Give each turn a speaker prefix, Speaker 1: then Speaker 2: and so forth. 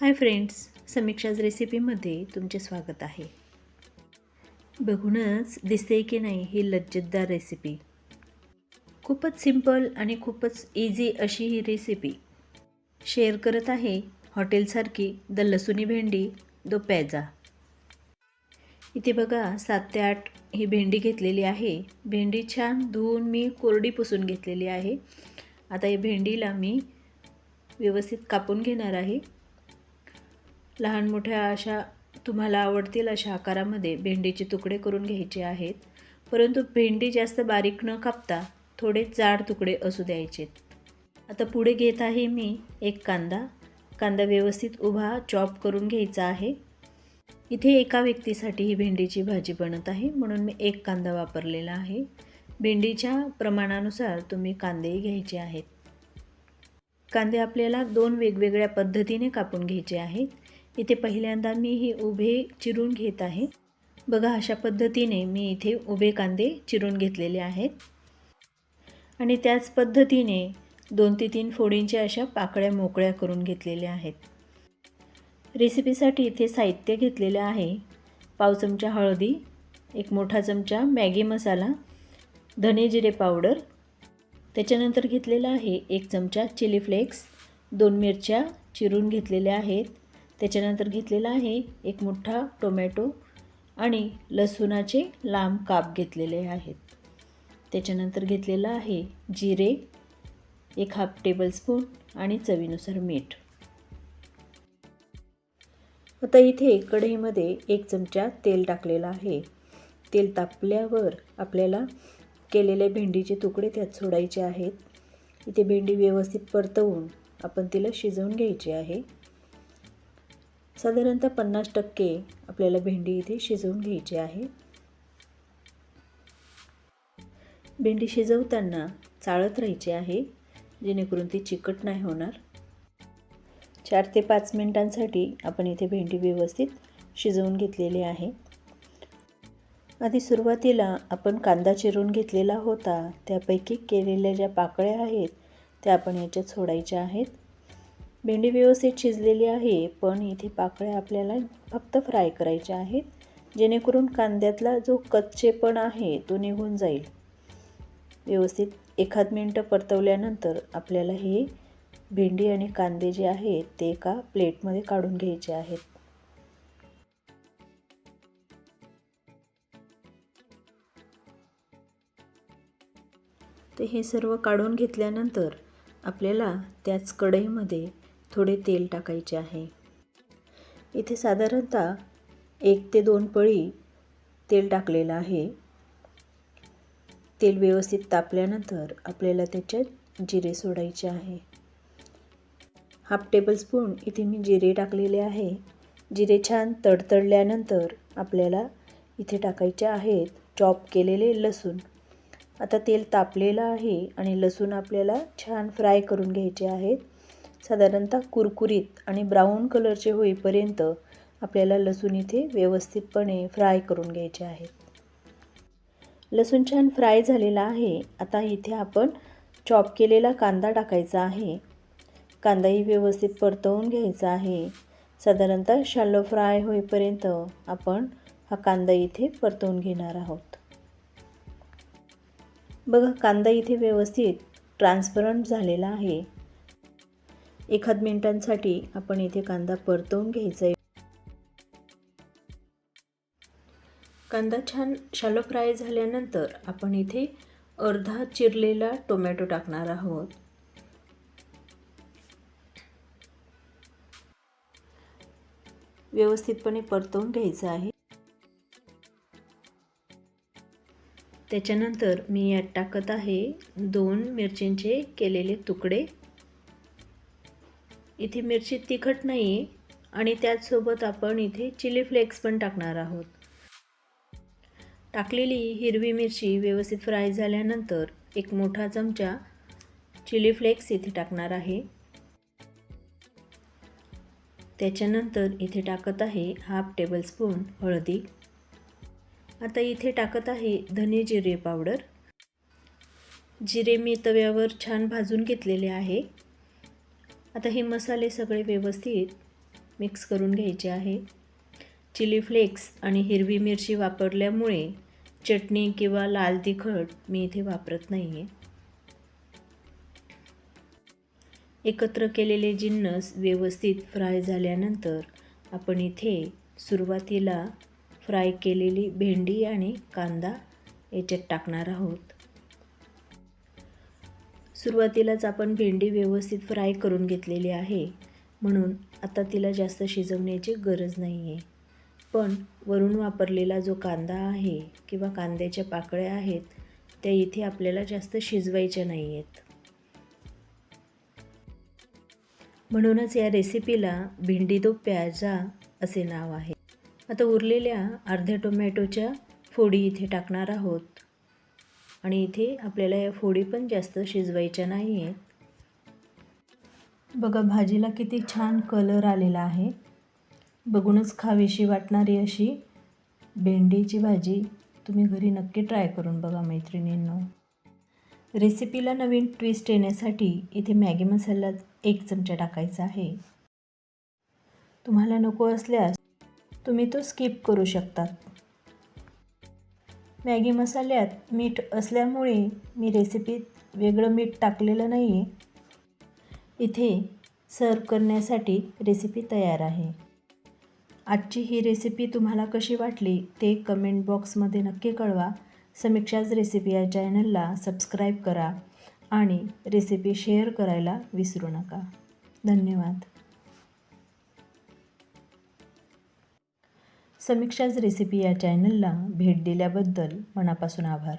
Speaker 1: Hi friends समीक्षाज रेसिपीमध्ये तुमचे स्वागत आहे. बघूनच दिसते की नाही ही लज्जतदार रेसिपी. खूपच सिंपल आणि खूपच इझी अशी ही रेसिपी. शेअर करत आहे हॉटेलसारखी द लसुनी भेंडी दो पॅजा. इथे बघा सात ते आठ ही भेंडी घेतलेली आहे. भेंडी छान धुवून मी कोरडी पुसून घेतलेली आहे. आता या भेंडीला मी व्यवस्थित कापून घेणार आहे. लहान मोठ्या अशा तुम्हाला आवडतील अशा आकारामध्ये भेंडीचे तुकडे करून घ्यायचे आहेत. परंतु भेंडी जास्त बारीक न कापता थोडे जाड तुकडे असू द्यायचे आता पुढे घेत आहे मी एक कांदा. कांदा व्यवस्थित उभा चॉप करून घ्यायचा आहे. इथे एका व्यक्तीसाठी ही भेंडीची भाजी बनत आहे म्हणून मी एक कांदा वापरलेला आहे. भेंडीच्या प्रमाणानुसार तुम्ही कांदेही घ्यायचे आहेत. कांदे आपल्याला दोन वेगवेगळ्या पद्धतीने कापून घ्यायचे आहेत. इथे पहिल्यांदा मी हे उभे चिरून घेत आहे. बघा अशा पद्धतीने मी इथे उभे कांदे चिरून घेतलेले आहेत. आणि त्याच पद्धतीने दोन ते तीन फोडींच्या अशा पाकळ्या मोकळ्या करून घेतलेल्या आहेत. रेसिपीसाठी इथे साहित्य घेतलेलं आहे. पाव चमचा हळदी एक मोठा चमचा मॅगी मसाला धने जिरे पावडर. त्याच्यानंतर घेतलेला आहे एक चमचा चिली फ्लेक्स. दोन मिरच्या चिरून घेतलेल्या आहेत. त्याच्यानंतर घेतलेला आहे एक मोठा टोमॅटो आणि लसूणाचे लांब काप घेतलेले आहेत. त्याच्यानंतर घेतलेलं आहे जिरे एक हाफ टेबलस्पून आणि चवीनुसार मीठ. आता इथे कढईमध्ये एक चमचा तेल टाकलेला आहे. तेल तापल्यावर आपल्याला केलेले भेंडीचे तुकडे त्यात सोडायचे आहेत. इथे भेंडी व्यवस्थित परतवून आपण तिला शिजवून घ्यायची आहे. साधारणतः पन्नास टक्के आपल्याला भेंडी इथे शिजवून घ्यायची आहे. भेंडी शिजवताना चाळत राहायची आहे जेणेकरून ती चिकट नाही होणार. चार ते पाच मिनिटांसाठी आपण इथे भेंडी व्यवस्थित शिजवून घेतलेली आहे. आधी सुरुवातीला आपण कांदा चिरून घेतलेला होता त्यापैकी केलेल्या ज्या पाकळ्या आहेत त्या आपण याच्यात सोडायच्या आहेत. भेंडी व्यवस्थित शिजलेली आहे पण इथे पाकळ्या आपल्याला फक्त फ्राय करायच्या आहेत जेणेकरून कांद्यातला जो कच्चेपण आहे तो निघून जाईल. व्यवस्थित एखाद मिनटं परतवल्यानंतर आपल्याला हे भेंडी आणि कांदे जे आहेत ते एका प्लेटमध्ये काढून घ्यायचे आहेत. तर हे सर्व काढून घेतल्यानंतर आपल्याला त्याच कढईमध्ये थोडे तेल टाकायचे आहे. इथे साधारणतः एक ते दोन पळी तेल टाकलेलं आहे. तेल व्यवस्थित तापल्यानंतर आपल्याला त्याच्यात जिरे सोडायचे आहे. हाफ टेबलस्पून इथे मी जिरे टाकलेले आहे. जिरे छान तडतडल्यानंतर आपल्याला इथे टाकायचे आहेत चॉप केलेले लसूण. आता तेल तापलेलं आहे आणि लसूण आपल्याला छान फ्राय करून घ्यायचे आहेत. साधारणतः कुरकुरीत आणि ब्राऊन कलरचे होईपर्यंत आपल्याला लसूण इथे व्यवस्थितपणे फ्राय करून घ्यायचे आहेत. लसूण छान फ्राय झालेला आहे. आता इथे आपण चॉप केलेला कांदा टाकायचा आहे. कांदाही व्यवस्थित परतवून घ्यायचा आहे. साधारणतः शालो फ्राय होईपर्यंत आपण हा कांदा इथे परतवून घेणार आहोत. बघा कांदा इथे व्यवस्थित ट्रान्सपरंट झालेला आहे. एखाद मिनिटांसाठी आपण इथे कांदा परतवून घ्यायचा आहे. कांदा छान शालो फ्राय झाल्यानंतर आपण इथे अर्धा चिरलेला टोमॅटो टाकणार आहोत. व्यवस्थितपणे परतवून घ्यायचं आहे. त्याच्यानंतर मी यात टाकत आहे दोन मिरचींचे केलेले तुकडे. इथे मिरची तिखट नाही आहे आणि त्याचसोबत आपण इथे चिली फ्लेक्स पण टाकणार आहोत. टाकलेली हिरवी मिरची व्यवस्थित फ्राय झाल्यानंतर एक मोठा चमचा चिली फ्लेक्स इथे टाकणार आहे. त्याच्यानंतर इथे टाकत आहे हाफ टेबलस्पून हळदी. आता इथे टाकत आहे धने जिरे पावडर. जिरे मी तव्यावर छान भाजून घेतलेले आहे. आता हे मसाले सगळे व्यवस्थित मिक्स करून घ्यायचे आहे. चिली फ्लेक्स आणि हिरवी मिरची वापरल्यामुळे चटणी किंवा लाल तिखट मी इथे वापरत नाही आहे एकत्र केलेले जिन्नस व्यवस्थित फ्राय झाल्यानंतर आपण इथे सुरुवातीला फ्राय केलेली भेंडी आणि कांदा याच्यात टाकणार आहोत. सुरुवातीलाच आपण भेंडी व्यवस्थित फ्राय करून घेतलेली आहे. म्हणून आता तिला जास्त शिजवण्याची गरज नाही आहे पण वरून वापरलेला जो कांदा आहे किंवा कांद्याच्या पाकळ्या आहेत त्या इथे आपल्याला जास्त शिजवायच्या नाही आहेत म्हणूनच या रेसिपीला भेंडी दो प्याजा असे नाव आहे. आता उरलेल्या अर्ध्या टोमॅटोच्या फोडी इथे टाकणार आहोत. आणि इथे आपल्याला या फोडी पण जास्त शिजवायच्या नाही आहेत बघा भाजीला किती छान कलर आलेला आहे. बघूनच खावीशी वाटणारी अशी भेंडीची भाजी तुम्ही घरी नक्की ट्राय करून बघा मैत्रिणींनो. रेसिपीला नवीन ट्विस्ट येण्यासाठी इथे मॅगी मसाला एक चमचा टाकायचा आहे. तुम्हाला नको असल्यास तुम्ही तो स्किप करू शकतात. मॅगी मसाल्यात मीठ असल्यामुळे मी रेसिपीत वेगळं मीठ टाकलेलं नाही आहे इथे सर्व करण्यासाठी रेसिपी तयार आहे. आजची ही रेसिपी तुम्हाला कशी वाटली ते कमेंट बॉक्समध्ये नक्की कळवा. समीक्षाच रेसिपी या चॅनलला सबस्क्राईब करा आणि रेसिपी शेअर करायला विसरू नका. धन्यवाद. समीक्षाच रेसिपी या चॅनलला भेट दिल्याबद्दल मनापासून आभार.